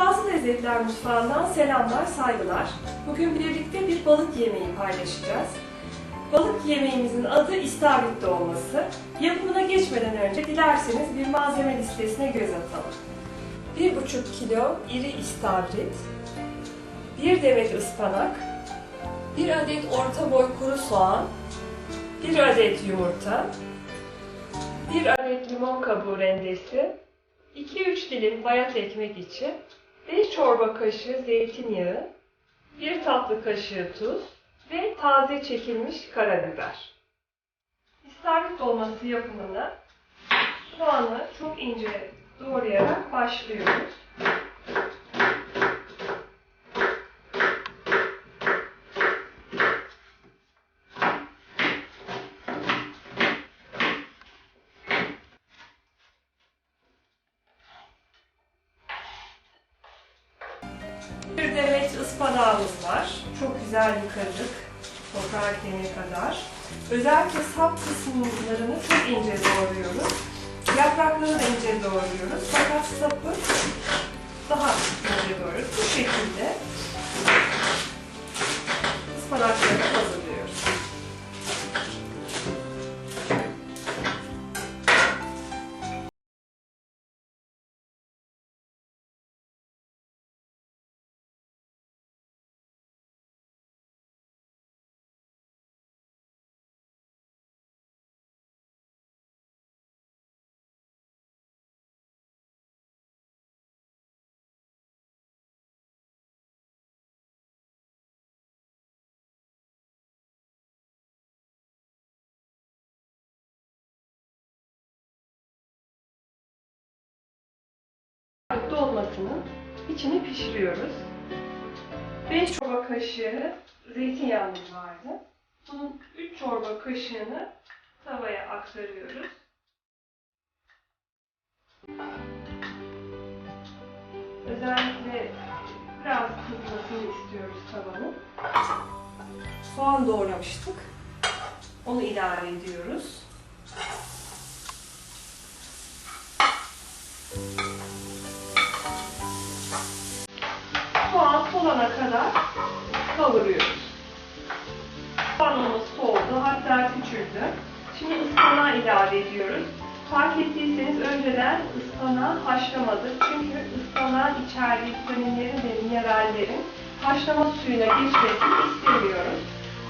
Mütevazı Lezzetler Mutfağı'ndan selamlar, saygılar. Bugün birlikte bir balık yemeği paylaşacağız. Balık yemeğimizin adı istavrit dolması. Yapımına geçmeden önce dilerseniz bir malzeme listesine göz atalım. 1,5 kilo iri istavrit, 1 demet ıspanak, 1 adet orta boy kuru soğan, 1 adet yumurta, 1 adet limon kabuğu rendesi, 2-3 dilim bayat ekmek içi, 5 çorba kaşığı zeytinyağı, 1 tatlı kaşığı tuz ve taze çekilmiş karabiber. İstavrit dolması yapımına soğanı çok ince doğrayarak başlıyoruz. Ispanağımız var. Çok güzel yıkadık. Toprağa gidene kadar. Özellikle sap kısımlarını çok ince doğruyoruz. Yapraklarını da ince doğruyoruz. Fakat sapı daha dolmasının içini pişiriyoruz. 5 çorba kaşığı zeytinyağımız vardı. Bunun 3 çorba kaşığını tavaya aktarıyoruz. Özellikle biraz kızmasını istiyoruz tavanın. Soğan doğramıştık. Onu ilave ediyoruz. Kavuruyoruz. Soğanımız soldu, hatta küçüldü. Şimdi ıspanağı ilave ediyoruz. Fark ettiyseniz önceden ıspanağı haşlamadık. Çünkü ıspanağın içerdiği vitaminlerin ve minerallerin haşlama suyuna geçmesini istemiyoruz.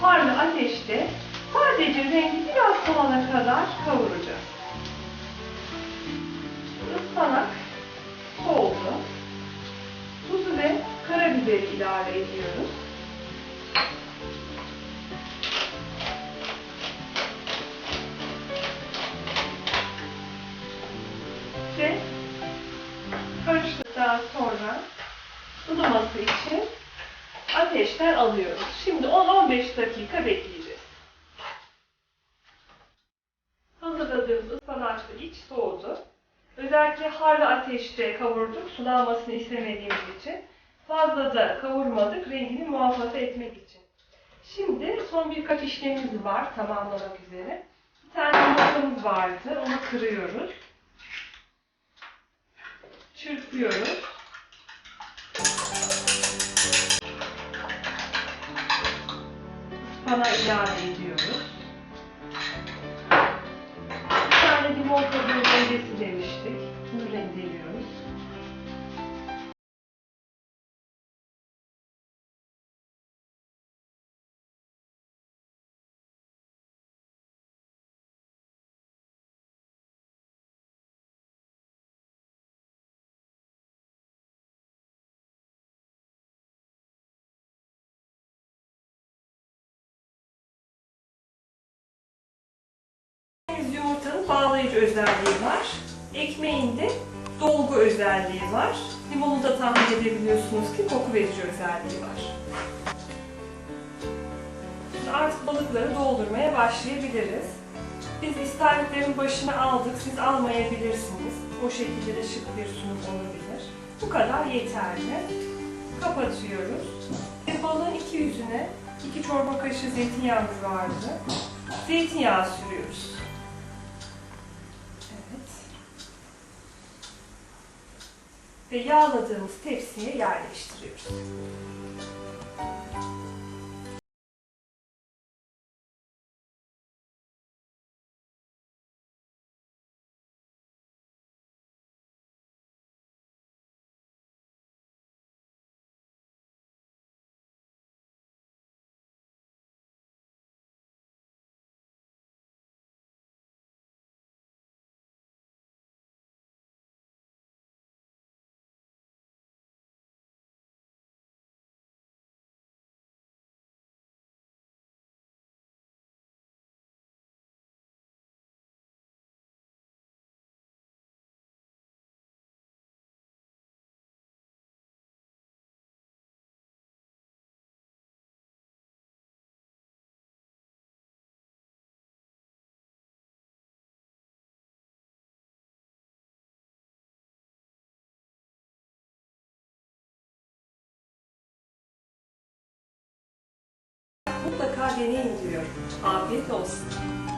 Harlı ateşte sadece rengi biraz solana kadar kavuracağız. Ispanak soldu tuzu ve karabiberi ilave ediyoruz. Ve karıştıktan sonra ılıması için ateşten alıyoruz. Şimdi 10-15 dakika bekleyeceğiz. Hazırladığımız ıspanaklı iç soğudu. Özellikle harlı ateşte kavurduk, sulanmasını istemediğimiz için. Fazla da kavurmadık, rengini muhafaza etmek için. Şimdi son birkaç işlemimiz var tamamlamak üzere. Bir tane yumurtamız vardı, onu kırıyoruz. Çırpıyoruz. Ispanağı ilave ediyoruz. Bir tane limon kabuğu rendesi demiştik. Bunu rendeliyoruz. Bağlayıcı özelliği var. Ekmeğin de dolgu özelliği var. Limonu da tahmin edebiliyorsunuz ki koku verici özelliği var. Şimdi artık balıkları doldurmaya başlayabiliriz. Biz istavritlerin başına aldık, siz almayabilirsiniz. O şekilde de şık bir sunum olabilir. Bu kadar yeterli. Kapatıyoruz. Ve balığın iki yüzüne iki çorba kaşığı zeytinyağımız vardı. Zeytinyağı sürüyoruz. Ve yağladığımız tepsiye yerleştiriyoruz. Mutlaka deneyin diyorum. Afiyet olsun.